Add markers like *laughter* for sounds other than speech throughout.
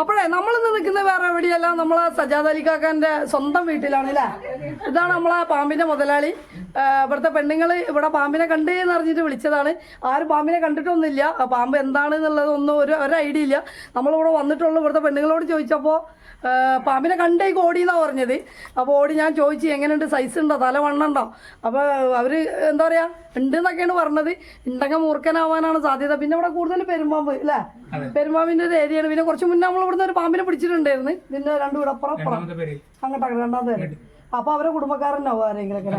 അപ്പോഴേ നമ്മൾ നിൽക്കുന്ന വേറെ എവിടെയല്ല നമ്മൾ സജാദ് അലി കാക്കാന്റെ സ്വന്തം വീട്ടിലാണ് അല്ലേ? ഇതാണ് നമ്മളെ പാമ്പിന്റെ മുതലാളി. ഇവിടുത്തെ പെണ്ണുങ്ങൾ ഇവിടെ പാമ്പിനെ കണ്ടേ എന്ന് അറിഞ്ഞിട്ട് വിളിച്ചതാണ്. ആരും പാമ്പിനെ കണ്ടിട്ടൊന്നുമില്ല. ആ പാമ്പ് എന്താണ് എന്നുള്ളതൊന്നും ഒരു ഒരു ഐഡിയ ഇല്ല. നമ്മളിവിടെ വന്നിട്ടുള്ളൂ ഇവിടുത്തെ പെണ്ണുങ്ങളോട് ചോദിച്ചപ്പോൾ പാമ്പിനെ കണ്ടേക്ക് ഓടിയെന്നാണ് പറഞ്ഞത്. അപ്പോൾ ഓടി ഞാൻ ചോദിച്ചു എങ്ങനെയുണ്ട്? സൈസ് ഉണ്ടോ? തല വണ്ണുണ്ടോ? അപ്പോൾ അവർ എന്താ പറയുക ഉണ്ട് എന്നൊക്കെയാണ് പറഞ്ഞത്. ഉണ്ടെങ്കിൽ മൂർഖനാവാനാണ് സാധ്യത. പിന്നെ ഇവിടെ കൂടുതൽ പെരുമ്പാമ്പ് അല്ലേ? പെരുമ്പാമ്പിന്റെ ഒരു ഏരിയയാണ്. പിന്നെ കുറച്ച് മുന്നേ നമ്മൾ ഇവിടുന്ന് ഒരു പാമ്പിനെ പിടിച്ചിട്ടുണ്ടായിരുന്നു. ഇതിന്റെ രണ്ടു വീട് അപ്പുറം അപ്പുറം. അങ്ങോട്ട് രണ്ടാമത്തെ പേര്. അപ്പൊ അവരെ കുടുംബക്കാരനാവും ആരെങ്കിലൊക്കെ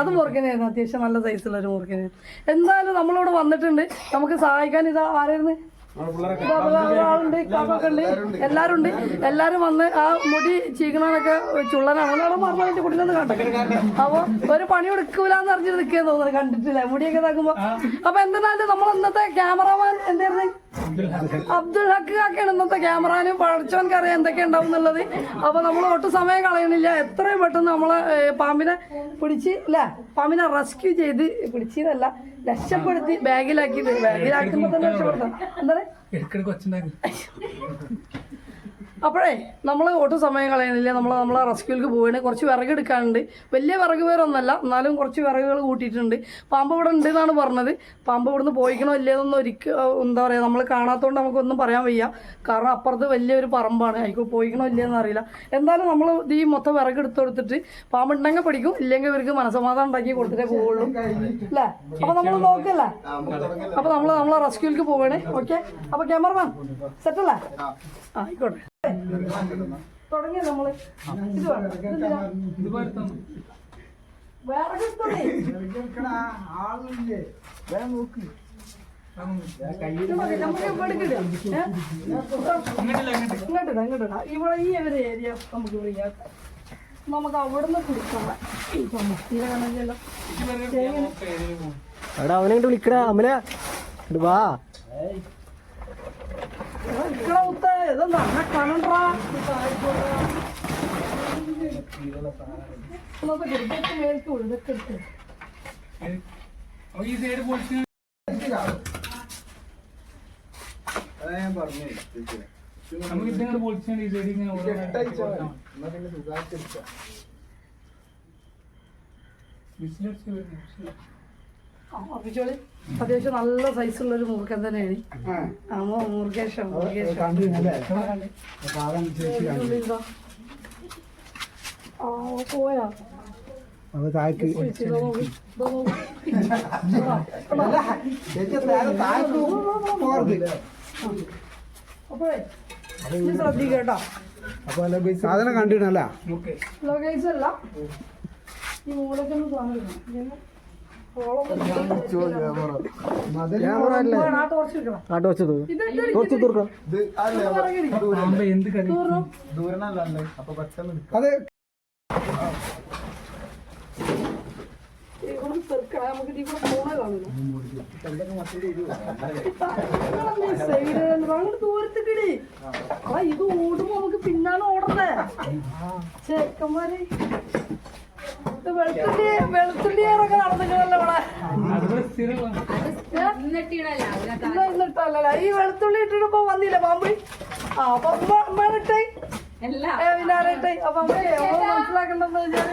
അത് മൂർഖനായിരുന്നു അത്യാവശ്യം നല്ല സൈസുള്ള ഒരു മുറുക്കനായിരുന്നു എന്തായാലും നമ്മളിവിടെ വന്നിട്ടുണ്ട്. നമുക്ക് സഹായിക്കാൻ ഇതാ ആരായിരുന്നു? ഉണ്ട് എല്ലാരും ഉണ്ട് എല്ലാരും വന്ന് ആ മുടി ചീക്കണതൊക്കെ ചുള്ളനാണ്. ഒരാളെ മറന്നു അതിന്റെ കുടിലൊന്ന് കണ്ടേ. അപ്പൊ ഒരു പണി എടുക്കൂലെന്ന് അറിഞ്ഞിട്ട് നിൽക്കുകയെന്ന് തോന്നുന്നു. കണ്ടിട്ടില്ല? മുടിയൊക്കെ ഇതാക്കുമ്പോ. അപ്പൊ എന്തിനാലും നമ്മൾ ഇന്നത്തെ ക്യാമറമാൻ എന്തായിരുന്നു? അബ്ദുൾ ഹക്ക്. കാക്കയാണ് ഇന്നത്തെ ക്യാമറാനും പഠിച്ചവൻക്ക് അറിയാം എന്തൊക്കെ ഉണ്ടാവും എന്നുള്ളത്. അപ്പൊ നമ്മൾ ഒട്ടും സമയം കളയണില്ല. എത്രയും പെട്ടെന്ന് നമ്മളെ പാമ്പിനെ പിടിച്ച് അല്ല? പാമ്പിനെ റെസ്ക്യൂ ചെയ്ത് പിടിച്ചതല്ല രക്ഷപ്പെടുത്തി ബാഗിലാക്കിയിട്ട് ബാഗിലാക്കുമ്പോ തന്നെ രക്ഷപ്പെടുത്താം. എന്താ? *laughs* അപ്പോഴേ നമ്മൾ ഒട്ടും സമയം കളയണില്ല നമ്മൾ നമ്മളെ റെസ്ക്യൂലേക്ക് പോവുകയാണ് കുറച്ച് വിറക് എടുക്കാനുണ്ട്. വലിയ വിറക് പേരൊന്നല്ല എന്നാലും കുറച്ച് വിറകുകൾ കൂട്ടിയിട്ടുണ്ട്. പാമ്പ് ഇവിടെ ഉണ്ട് എന്നാണ് പറഞ്ഞത്. പാമ്പ് ഇവിടുന്ന് പോയിക്കണോ ഇല്ലയെന്നൊന്നും ഒരിക്കൽ എന്താ പറയുക നമ്മൾ കാണാത്തതുകൊണ്ട് നമുക്കൊന്നും പറയാൻ വയ്യ. കാരണം അപ്പുറത്ത് വലിയൊരു പറമ്പാണ്. അതിൽ പോയിക്കണോ ഇല്ലയെന്ന് അറിയില്ല. എന്തായാലും നമ്മൾ ഈ മൊത്തം വിറക് എടുത്തു കൊടുത്തിട്ട് പാമ്പ് ഉണ്ടെങ്കിൽ പഠിക്കും ഇല്ലെങ്കിൽ ഇവർക്ക് മനസമാധാനം ഉണ്ടാക്കി കൊടുത്തിട്ടേ പോവുള്ളൂ. അല്ലേ? അപ്പോൾ നമ്മൾ നോക്കല്ലേ? അപ്പോൾ നമ്മൾ നമ്മളെ റെസ്ക്യൂലേക്ക് പോവുകയാണ് ഓക്കെ? അപ്പോൾ ക്യാമറമാൻ സെറ്റല്ലേ? ആയിക്കോട്ടെ. തുടങ്ങിയ നമ്മൾ? ഇത് വേണം. വേറെ തന്നെ വേറെ നമുക്ക് ഇങ്ങോട്ടിടാം, ഇങ്ങോട്ടിടാം. ഇവിടെ ഈ ഒരു ഏരിയ നമുക്ക് ഇവിടെ നമുക്ക് അവിടുന്ന് കുടിക്കണം എടാ അവനെ വിളിക്കടാ. അമല വാ ഇക്കടെ മുത്ത ഇതെന്താ അന്നെ കാണണ്ടാ ഇന്നത്തെ കുടുംബത്തെ മേൽക്ക് ഇതൊക്കെ എടുത്ത് ഈ സൈഡ് പൊളിച്ച് നമുക്ക് ഇതിങ്ങനെ പൊളിച്ചാൽ ഈ സൈഡ് ഇങ്ങനെ ബിസിനസ് വരുന്നു ഉറപ്പിച്ചോളി. അത്യാവശ്യം നല്ല സൈസുള്ള ഒരു മൂർഖൻ തന്നെയാണ്. ആ. മൂ- മൂർഖേശം മൂർഖേശം ആ, പോയാ? അത് ഇത് ശ്രദ്ധിക്കട്ടോ. സാധനം കണ്ടിട്ടല്ല ഓക്കെ ലൊക്കേഷൻ അല്ല. ഈ മൂലക്കൊന്നും സാധനം അത് ദൂരത്തേക്കിടി. ആ, ഇത് ഓടുമ്പോ നമുക്ക് പിന്നാലെ ഓടണ്ടേ? ചെക്കന്മാര്. ഇത് വെളുത്തുള്ളി ഏറൊക്കെ നടന്നിട്ടുണ്ടല്ലോ ഇവിടെ? ഈ വെളുത്തുള്ളി ഇട്ടിട്ടിപ്പോ വന്നില്ല പാമ്പ്? ആ അപ്പൊ ഉമ്മ ഉമ്മയാണിട്ടേ ഏ, പിന്നെ ആരായിട്ടേ? അപ്പൊ നമ്മൾ നമ്മൾ മനസ്സിലാക്കേണ്ടതെന്ന് വെച്ചാൽ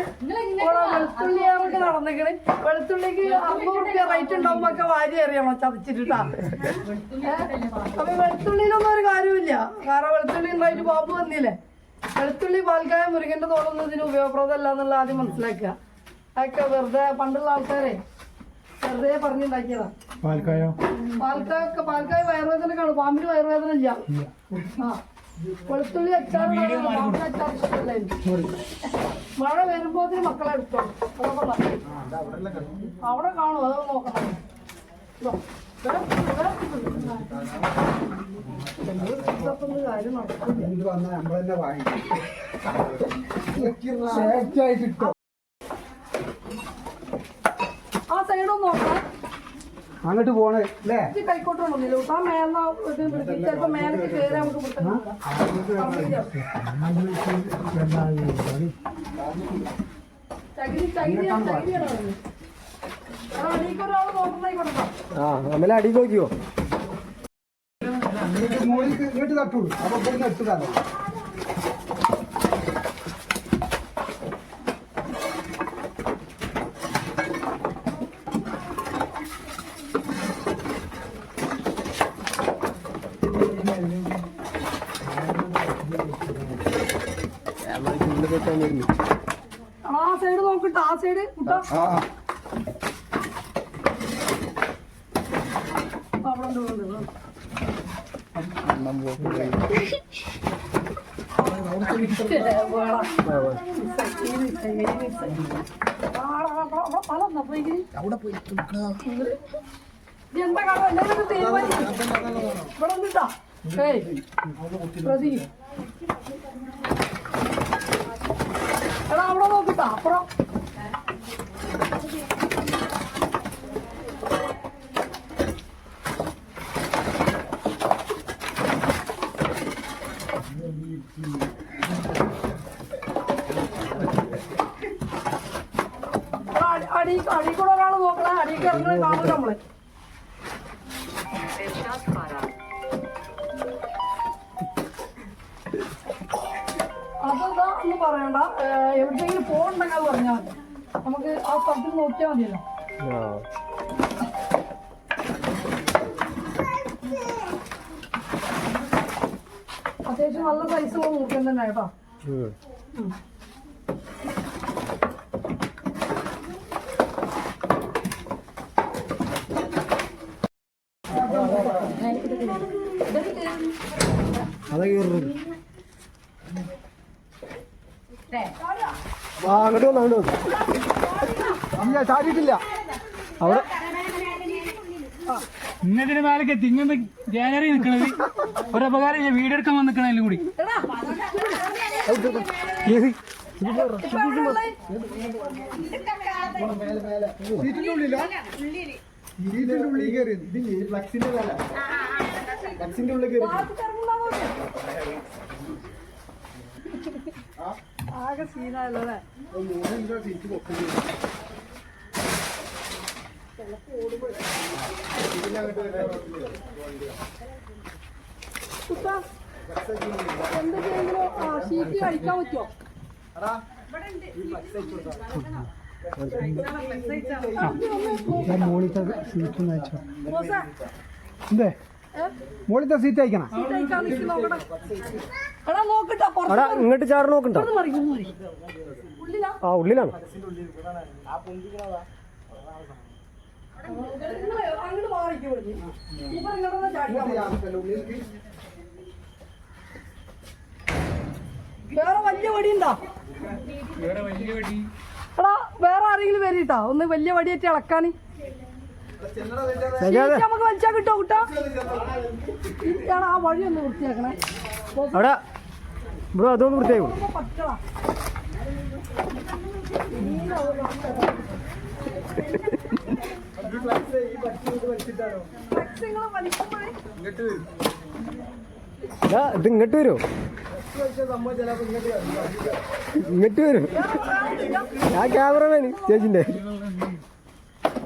ഇവിടെ വെളുത്തുള്ളിയാറൊക്കെ നടന്നിക്കണ് വെളുത്തുള്ളിക്ക് അറുന്നൂറ് റുപ്യ റേറ്റ് ഉണ്ടാവുമ്പോ ഒക്കെ വാരി അറിയണം ചതച്ചിട്ടാ അപ്പൊ വെളുത്തുള്ളിയിലൊന്നും ഒരു കാര്യമില്ല കാരണം വെളുത്തുള്ളി ഉണ്ടായിട്ട് പാമ്പ് വന്നില്ലേ? വെളുത്തുള്ളി പാൽക്കായ മുരുകന്റെ തോടുന്നത് ഇതിന് ഉപയോഗപ്രദമല്ല എന്നുള്ള ആദ്യം മനസ്സിലാക്കുക. അതൊക്കെ വെറുതെ പണ്ടുള്ള ആൾക്കാരെ വെറുതെ പറഞ്ഞുണ്ടാക്കിയതാ. പാൽക്കായോ? പാൽക്കായ പാൽക്കായ വയറുവേദന കാണും പാമ്പിന് വയറുവേദന ഇല്ല. ആ. വെളുത്തുള്ളി അച്ചാർ പാമ്പിന് അച്ചാർ ഇഷ്ടമല്ല? എനിക്ക്. മഴ വരുമ്പോ മക്കളെ എടുത്തോളൂ. അവിടെ കാണും. അതൊക്കെ നോക്കണം. വന്നാൽ നമ്മൾ തന്നെ വാങ്ങിക്കും. ആ സൈഡൊന്നും അങ്ങോട്ട് പോണേ അല്ലേ? മേലെ ചിലപ്പോ മേലേക്ക് കയറി നമുക്ക് പിടുത്തം ചകിരി ചകിരിയാണ് ആ നമ്മളെ അടി നോക്കിയോ ഇങ്ങോട്ട് തട്ടുള്ളൂ അപ്പൊ ഇവിടുന്ന് എടുത്തുകാലോ ആ സൈഡ് നോക്കിട്ട് ആ സൈഡ് കുട്ടാ ആ അവിടെ പോയി എന്താ കാണാ എല്ലാവരും തീരുമാനിക്കും ഇവിടെ വന്നിട്ടാ ഏയ് പ്രതി എടാ അവിടെ നോക്കിട്ടാ അപ്പുറം. അതെന്താ ഒന്നും പറയണ്ട. എവിടെയെങ്കിലും പോകണ്ടെങ്കിൽ അത് പറഞ്ഞാൽ മതി. നമുക്ക് ആ സ്ഥലത്തിൽ നോക്കിയാൽ മതിയല്ലോ. അത്യാവശ്യം നല്ല സൈസുള്ള മൂർക്കൻ തന്നെ കേട്ടോ. അതാ കയറുന്നത് ആ അങ്ങോട്ട് വന്നു അങ്ങോട്ട് വന്നു. ചാടിയിട്ടില്ല. അവിടെ ഇന്നതിന് മേലേക്ക് എത്തി. ഇങ്ങനെ ജാനറി നിൽക്കണത് ഒരു അപകാരം ഇല്ല. വീഡിയോ എടുക്കാൻ വന്ന് നിൽക്കണതിലും കൂടി? സീറ്റിന്റെ ഉള്ളിൽ കയറി. ഇതില്ലേ? ഫ്ലക്സിന്റെ വില ഫ്ലക്സിന്റെ ഉള്ളിൽ കയറി. നോക്ക്. ആകെ സീനായല്ലേ എന്തൊക്കെയെങ്കിലും ആ ഷീറ്റ് കഴിക്കാൻ പറ്റുമോ മോളിത്തെ സീറ്റ് അയച്ചോ. റോസേ, എന്തേ? മോളിത്തെ സീറ്റ് അയക്കണം. എടാ ഇങ്ങോട്ട് ചാറ് നോക്കണ്ടോ? ആ ഉള്ളിലാണ്. വേറെ വലിയ വടി ഉണ്ടോ വേറെ വലിയ വടി എടാ വേറെ ആരെങ്കിലും വരിട്ടാ? ഒന്ന് വലിയ വടിയേറ്റ് ഇളക്കാൻ നമുക്ക് വലിച്ചാ കിട്ടോ കുട്ടാ? ഇയാൾ ആ വഴി ഒന്ന് വൃത്തിയാക്കണേ. അവിടെ വൃത്തിയാക്കും. ഇത് ഇങ്ങോട്ട് വരുമോ ഇങ്ങോട്ട് വരും. ആ ക്യാമറമാൻ ചേച്ചിന്റെ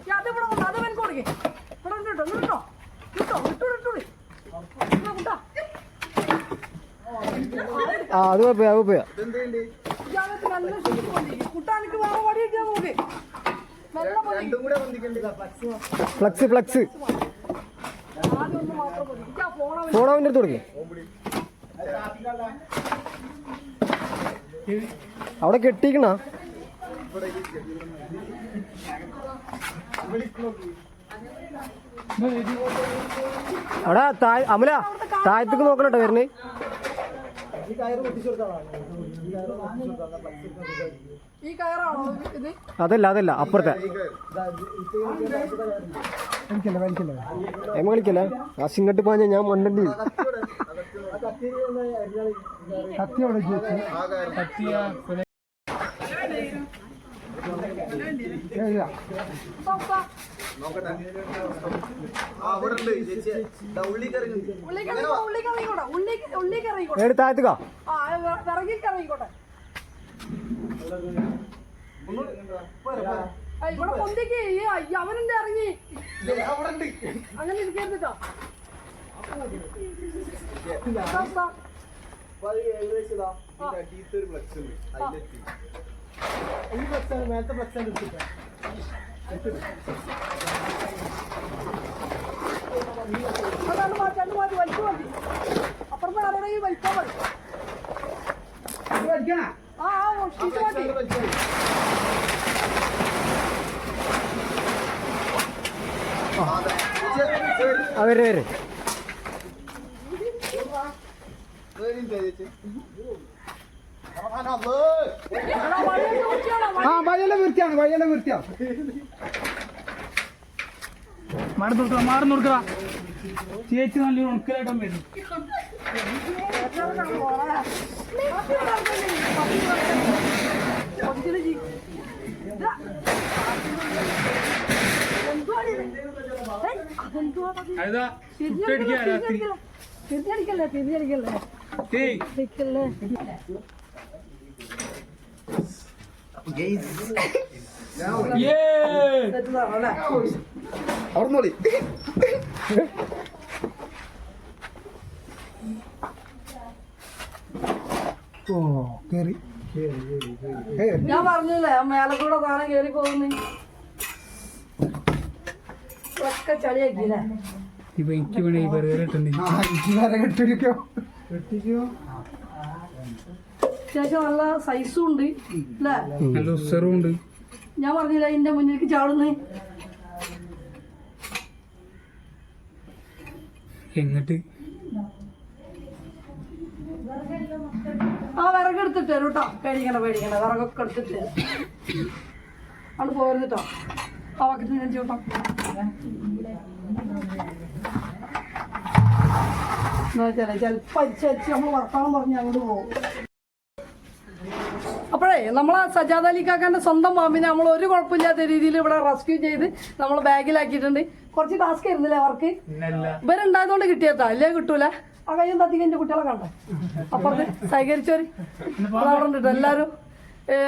ഞാൻ അത് ഇവിടെ കൊണ്ട് അത് എനിക്ക് കൊടുക്കേ ഇവിടെ ഉണ്ട് കേട്ടോ ഇങ്ങോട്ടോ കിട്ടോ ഇട്ടു ഇട്ടു കുട്ടാ ആ അത് കുഴപ്പമില്ല അത് കുഴപ്പമില്ല. കുട്ടാ ഫ്ലക്സ് ഫ്ലക്സ് ഫോൺ അവന്റെ അടുത്ത് കൊടുക്കേ. അവിടെ കെട്ടിക്കണ? അവിടെ താഴ് അമല താഴത്തേക്ക് നോക്കണട്ടോ വരണേ ഈ കയറാണോ ഇത്? അതല്ല അതല്ല അപ്പുറത്തെ. വലിക്കല്ലേ വലിക്കല്ലേ എമ്മ കളിക്കല്ല? ആ സിങ്ങട്ട് പാഞ്ഞ ഞാൻ മണ്ടണ്ടി. വരും. കത്തി അവിടെ വെച്ച് കത്തിയ ഇറങ്ങിക്കോട്ടെ ആ, ഇവിടെ പൊന്തിക്ക് അവനെന്താ ഇറങ്ങി അങ്ങനെ ഇരിക്കരുതോ ഈ ഫ്ലക്സാണ് മേലത്തെ ഫ്ലക്സാണ് എടുത്തിട്ട് അതാണ് മാറ്റി അത് മാറ്റി വലിച്ചു മതി അപ്പുറത്ത് ആരോടെങ്കിലും വലിക്കാൻ മതി ഇത് വലിക്കണ ആ ആ ഷീറ്റ് മാറ്റി ആ വരെ വരെ എടാ, വഴിയൊക്കെ വൃത്തിയാണോ? വഴി- ആ വഴിയെല്ലാം വൃത്തിയാണ് വഴിയെല്ലാം വൃത്തിയാണ് മാറി നോക്കുക മാറി നോക്കുക ചേച്ചി നല്ല ഉണക്കലായിട്ടും വരും. തിരിഞ്ഞടിക്കല്ലേ, തിരിഞ്ഞടിക്കല്ലേ തിരിഞ്ഞടിക്കല്ലേ ഏയ് തിരിക്കല്ലേ ഏ തെറ്റിതാണല്ലേ അവിടെ നോളി ഓ കേറി. കേറി കേറി കേറി ഞാൻ പറഞ്ഞില്ലേ ആ മേലെ കൂടെ സാധനം കയറി പോകുന്നു. ഒക്കെ ചളിയാക്കിയില്ലേ? ഇപ്പൊ എനിക്ക് വേണേ ഈ വരെ കെട്ടിരിക്കോ കെട്ടിക്കോ? അത്യാവശ്യം നല്ല സൈസും ഉണ്ട്. അല്ലേ? നല്ല ഉണ്ട്. ഞാൻ പറഞ്ഞില്ല ഇതിന്റെ മുന്നിലേക്ക് ചാടുന്നേ? എങ്ങട്ട് ആ വിറക് എടുത്തിട്ട് തരും കേട്ടോ പേടിക്കണ്ട പേടിക്കണ്ട. വിറകൊക്കെ എടുത്തിട്ട് തരും. അവിടെ പോരുത് കേട്ടോ ആ വക്കത്തിന് ഞാൻ ചോട്ടാ. ചിലപ്പോ ചിലപ്പോൾ അരിച്ചരിച്ച് നമ്മൾ വർത്താനം പറഞ്ഞ് അങ്ങോട്ട് പോകും. നമ്മളെ സജാദ് അലി കാക്കാന്റെ സ്വന്തം പാമ്പിനെ നമ്മൾ ഒരു കുഴപ്പമില്ലാത്ത രീതിയിൽ ഇവിടെ റെസ്ക്യൂ ചെയ്ത് നമ്മൾ ബാഗിലാക്കിയിട്ടുണ്ട്. കുറച്ച് ടാസ്ക് ആയിരുന്നില്ലേ അവർക്ക്? ഇവരുണ്ടായതുകൊണ്ട് കിട്ടിയതാ. അല്ലേ കിട്ടൂല? ആ കയ്യും തത്തിക്ക് എന്റെ കുട്ടികളെ കണ്ടേ അപ്പുറത്ത് സഹകരിച്ചവര്. അവിടെ എല്ലാരും.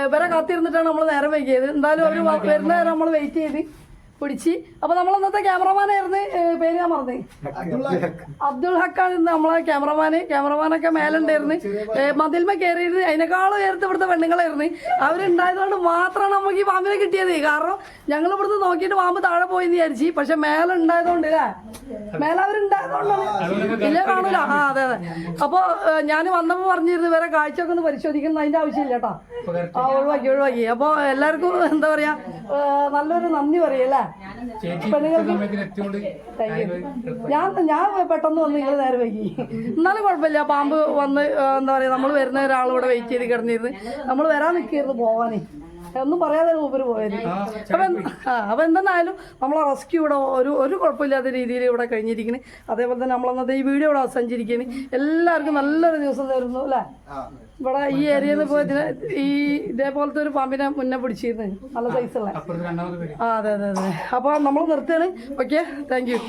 ഇവരെ കാത്തിരുന്നിട്ടാണ് നമ്മൾ നേരം വൈകിയത്. എന്തായാലും അവർ വരുന്ന നേരം നമ്മൾ വെയിറ്റ് ചെയ്ത് പിടിച്ച്. അപ്പൊ നമ്മൾ ഇന്നത്തെ ക്യാമറമാനായിരുന്നു പേര് ഞാൻ മറന്നു. അബ്ദുൾ ഹക്കാണ് ഇന്ന് നമ്മളെ ക്യാമറമാന് ക്യാമറമാനൊക്കെ മേലുണ്ടായിരുന്നു. മതിൽമ കയറിയിരുന്നു. അതിനേക്കാളും ഉയർത്ത് ഇവിടുത്തെ പെണ്ണുങ്ങളായിരുന്നു. അവരുണ്ടായതുകൊണ്ട് മാത്രമാണ് നമുക്ക് ഈ പാമ്പിനെ കിട്ടിയത്. കാരണം ഞങ്ങൾ ഇവിടുന്ന് നോക്കിയിട്ട് പാമ്പ് താഴെ പോയി വിചാരിച്ചു. പക്ഷെ മേലെ ഉണ്ടായതുകൊണ്ട് അല്ലേ മേലെ അവരുണ്ടായതുകൊണ്ടാണ് ഇല്ല കാണൂല? ആ അതെ അതെ. അപ്പൊ ഞാൻ വന്നപ്പോ പറഞ്ഞിരുന്നു ഇവരെ കാഴ്ചയൊക്കെ ഒന്ന് പരിശോധിക്കണം അതിന്റെ ആവശ്യമില്ല കേട്ടോ. ആ ഒഴിവാക്കി ഒഴിവാക്കി. അപ്പൊ എല്ലാവർക്കും എന്താ പറയാ നല്ലൊരു നന്ദി പറയല്ലേ? ഞാൻ ഞാൻ പെട്ടെന്ന് വന്ന് നിങ്ങൾ നേരെ വൈകി. എന്നാലും കുഴപ്പമില്ല. പാമ്പ് വന്ന് എന്താ പറയാ നമ്മൾ വരുന്ന ഒരാളിവിടെ വെയിറ്റ് ചെയ്ത് കിടന്നിരുന്ന് നമ്മൾ വരാൻ നിൽക്കരുത് പോവാനേ. ഒന്നും പറയാതെ മൂപ്പര് പോയത് അപ്പൊ അപ്പം എന്തെന്നായാലും നമ്മളെ റെസ്ക്യൂ ഇവിടെ ഒരു ഒരു കുഴപ്പമില്ലാത്ത രീതിയിൽ ഇവിടെ കഴിഞ്ഞിരിക്കുന്നു അതേപോലെ തന്നെ നമ്മളന്നത്തെ ഈ വീഡിയോ ഇവിടെ അവസാനിച്ചിരിക്കുന്നു എല്ലാവർക്കും നല്ലൊരു ദിവസം തരുന്നു അല്ലേ? ഇവിടെ ഈ ഏരിയയിൽ നിന്ന് പോയതിന് ഈ ഇതേപോലത്തെ ഒരു പാമ്പിനെ മുന്നേ പിടിച്ചിരുന്നു. നല്ല സൈസുള്ള ഉള്ള. ആ അതെ അതെ അതെ. അപ്പോൾ നമ്മൾ നിർത്തുകയാണ്. Okay thank you